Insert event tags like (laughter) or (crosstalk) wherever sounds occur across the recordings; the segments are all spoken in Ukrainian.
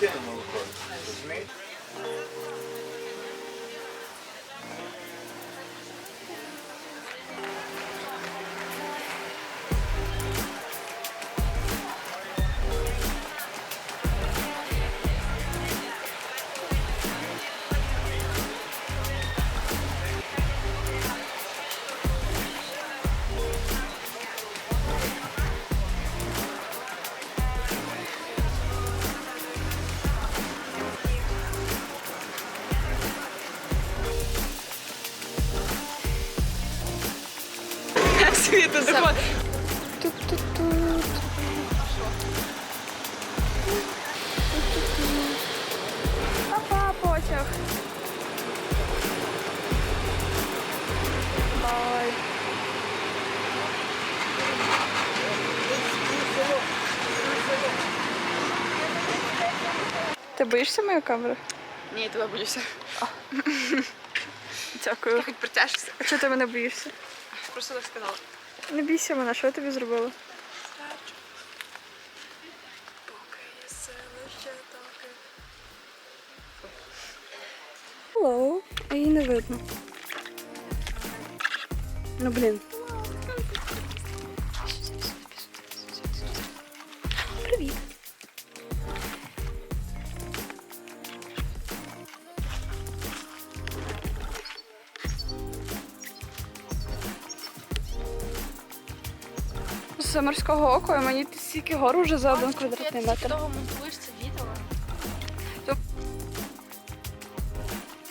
Я даю. Боїшся моєї камери? Ні, я тебе боюся. (laughs) Дякую. Хоч притяжся. А чого ти мене боїшся? Просто так сказала. Не бійся мене, що я тобі зробила? Hello. А її не видно. Ну блін. З морського оку, і мені стільки гору вже за один квадратний метр. довго монтуєш це відео.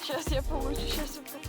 Сейчас я получу, зараз я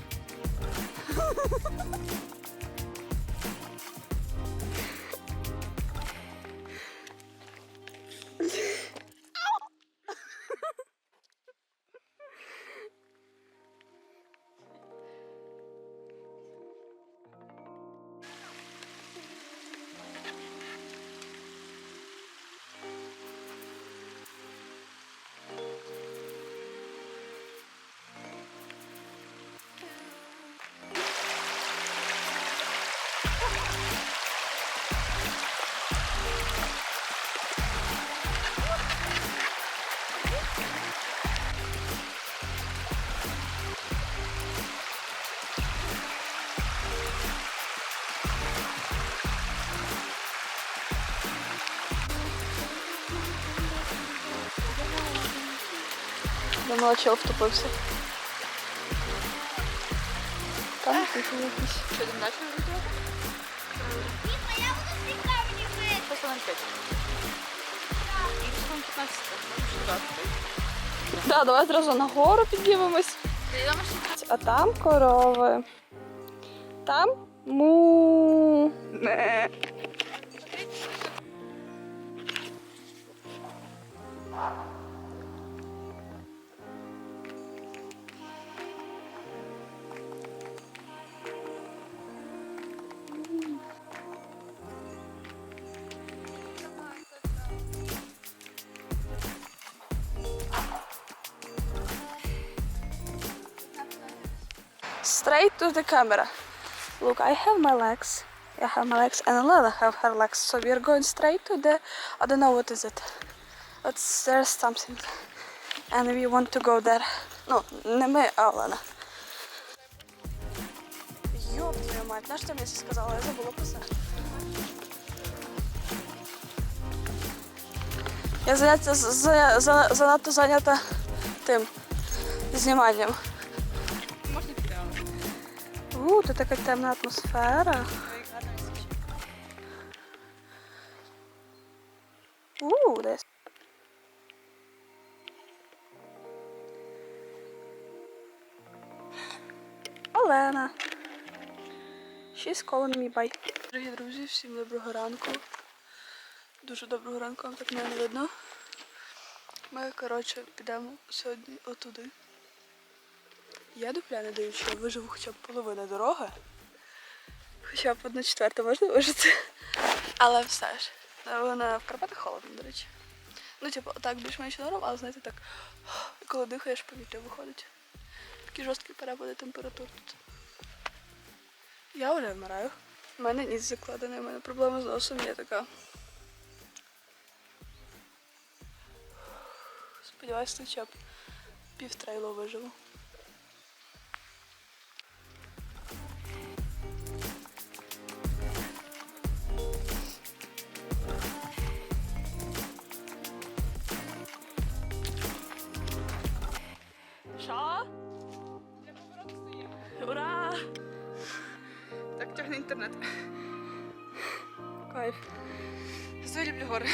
Думала, чел втупився. Там якийсь. Що там далі робити? Що там 5? Секунд 15. Можеш додати. Да, давай зразу на гору піднімемось. А там корови. Там му. Straight to the camera. Look, I have my legs. I have my legs and Lila have her legs. So we are going straight to the I don't know what is it. But there's something. And we want to go there. Ну, не ми, а Олена. Йоп, твою мать, на що ти мені це сказала? Я забула писати. Я занята, за, за, занадто зайнята тим зніманням. У, тут така темна атмосфера. У, десь. Олена. She's calling me bye. Дорогі друзі, всім доброго ранку. Дуже доброго ранку, вам так мене не видно. Ми, коротше, підемо сьогодні отуди. Я дупля не даю, що я виживу хоча б половина дороги. Хоча б одну четверта можна вижити. Але все ж. Вона в Карпатах холодно, до речі. Ну, типу, так більш-менш норм, але знаєте, так, коли дихаєш, повітря виходить. Такі жорсткі перепади температур тут. Я вже вмираю. У мене ніс закладений, у мене проблема з носом я така. Сподіваюсь, хоча б півтрейло виживу. Так, тягне інтернет. Кайф. Зоя люблю гори.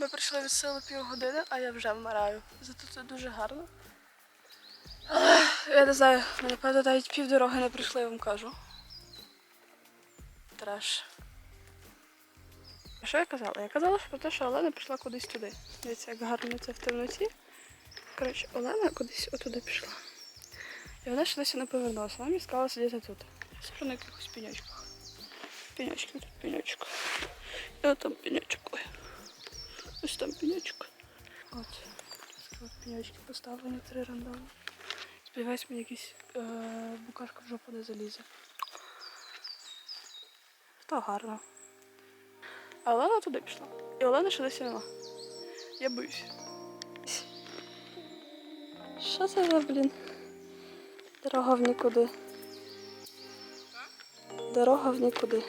Ми прийшли від сили півгодини, а я вже вмираю. Зато це дуже гарно. Я не знаю, ми напевно навіть півдороги не прийшли, я вам кажу. Треш. А Що я казала? Я казала що про те, що Олена пішла кудись туди. Дивіться, як гарно це в темноті. Коротше, Олена кудись отуди пішла. І вона ще досі не повернулася. Вона мені сказала сидіти тут. Я сижу на якихось піньочках. Піньочки, тут піньочок. І от там піньочок. Ось там піньочок. От. Такі от піньочки поставлені три рандомно. Сподіваюсь, мені якийсь е, букашка в жопу не залізе. То гарно. А Олена туди пішла. І Олена ще досі нема. Я боюсь. Що це за, блін? Дорога в нікуди. Дорога в нікуди.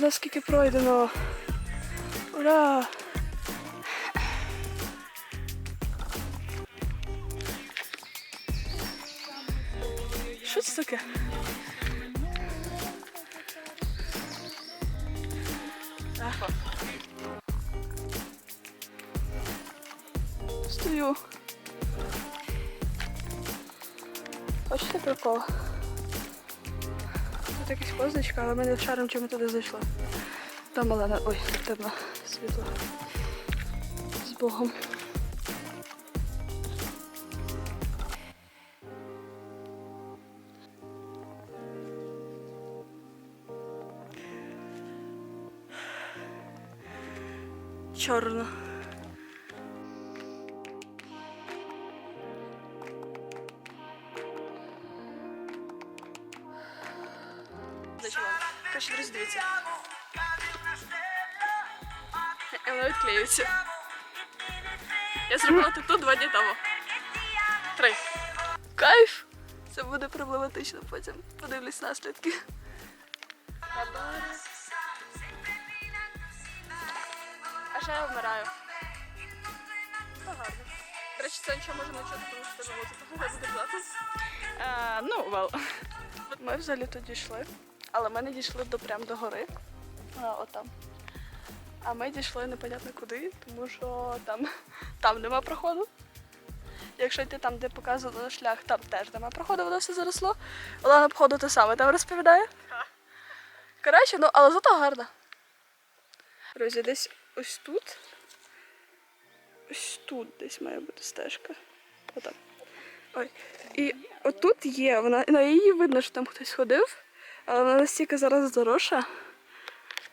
Хер скільки пройдено. Ура! Що це таке? Стою. Хочете прикол? Тут якась позначка, але ми не шаром, чи ми туди зайшли. Там Олена. Ой, темно, світло. З Богом. Чорно. Воно. Я зробила тут два дні тому. Три. Кайф! Це буде проблематично потім. Подивлюсь наслідки. А ще я вмираю. Та гарно. До речі, це нічого може не чути, тому що тебе музика не буде запис. Ну, вел. Ми взагалі тоді йшли, але ми не дійшли до прям до гори. А, отам. А ми дійшли непонятно куди, тому що там, там нема проходу. Якщо йти там, де показано шлях, там теж нема проходу, воно все заросло. Олена, походу, те саме там розповідає. Коротше, ну, але зато гарно. Друзі, десь ось тут. Ось тут десь має бути стежка. Отак. Ой. І отут є, вона на її видно, що там хтось ходив, але вона настільки зараз заросша,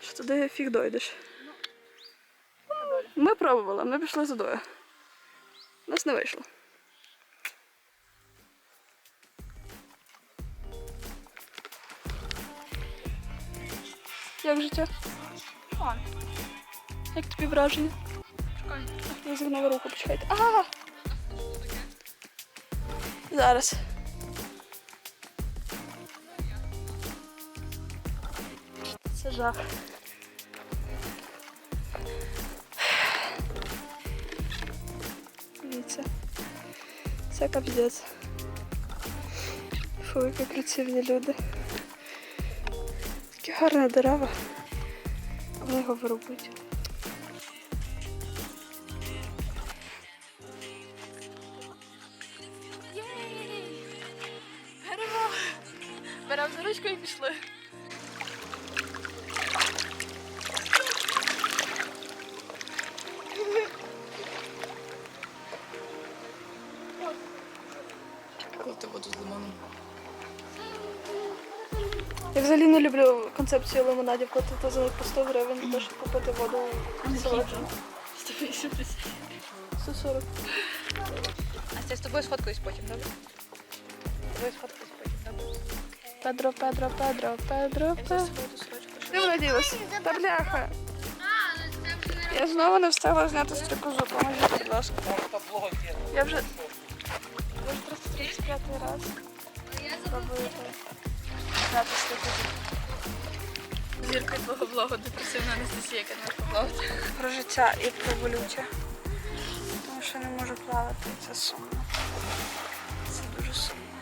що туди фіг дойдеш. Ми пробували, ми пішли за дою. У нас не вийшло. Як життя? Фан. Як тобі враження? Прикольно. Я зігнув руку, почекайте. А! Зараз. Це жах. Це капздець. Фу, які красиві люди. Такі гарні дерева. Вони його вирубують. Беремо за ручку і пішли. Концепцію лимонадів, платити за них по 100 гривень, для того, щоб купити воду солоджену. 140. А я з тобою сфоткаюсь потім, добре? З тобою сфоткаюсь потім, добре? Педро, Педро, Педро, Педро, Педро. Ти наділася? Та бляха. Я знову не встигла зняти стрикозу, поможіть, будь ласка. Я вже... Я вже 335 раз пробую зняти стрикозу. Зірка твого блогу, депресивна Анастасія, яка не блогу. Про життя і про болюче. Тому що не можу плавати, це сумно. Це дуже сумно.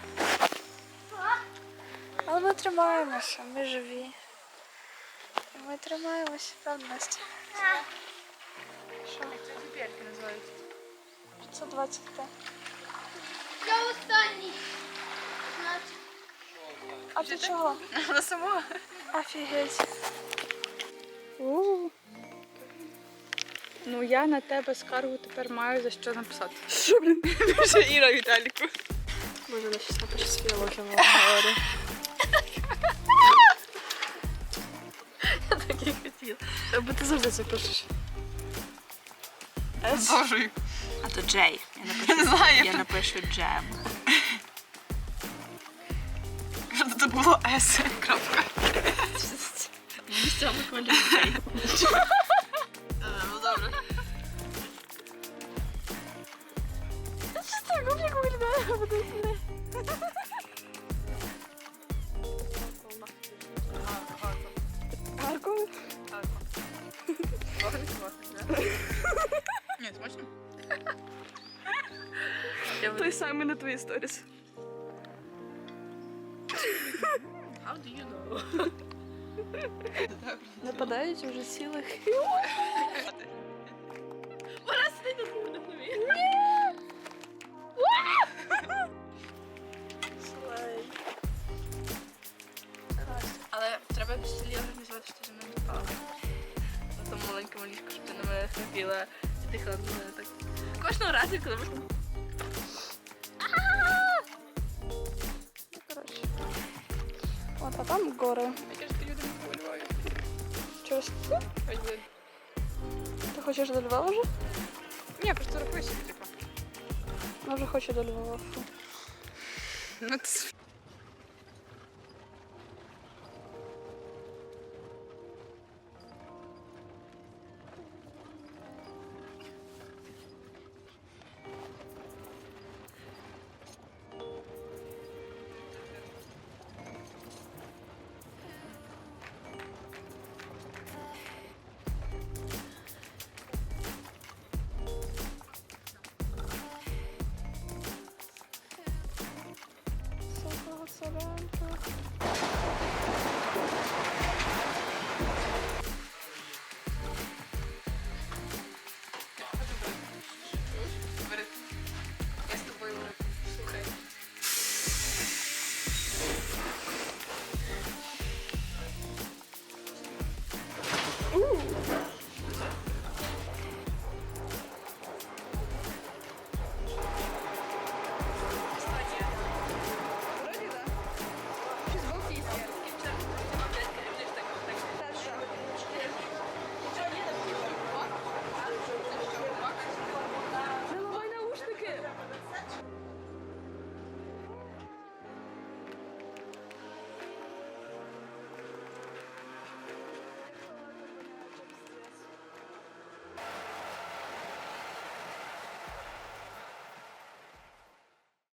Але ми тримаємося, ми живі. І Ми тримаємося, правда, Настя? Що? Це зубірки називаються. 525. Я останній. А ти чого? (laughs) Вона сама. Офігеть. Я на тебе скаргу тепер маю за що написати. Що, блін? Пише Іра Віталіку. Боже, я щас напишу з фіологією говорю. Я так і хотіла. Бо ти завжди це пишеш. С. Божую. А то Джей. Я Я напишу, не знаю. я напишу Джем. Це було С. Крапка. Мені з цього (laughs) Гарко? Ні, смачно? Той самий на твої сторіс. How do you know? Нападають вже цілих. (laughs) 20 лет організувати щось не впало. А там маленькому ліжку, щоб ти на мене храпіла і дихала на мене так. Кожного разу, коли ми... Вот, а там горы. Мне кажется, Юля не поливает. Че, что? Один. Ты хочешь до Львова уже? Не, просто рукой себе, типа. Она уже хочет до Львова. Ну, ты Yoksa ben çok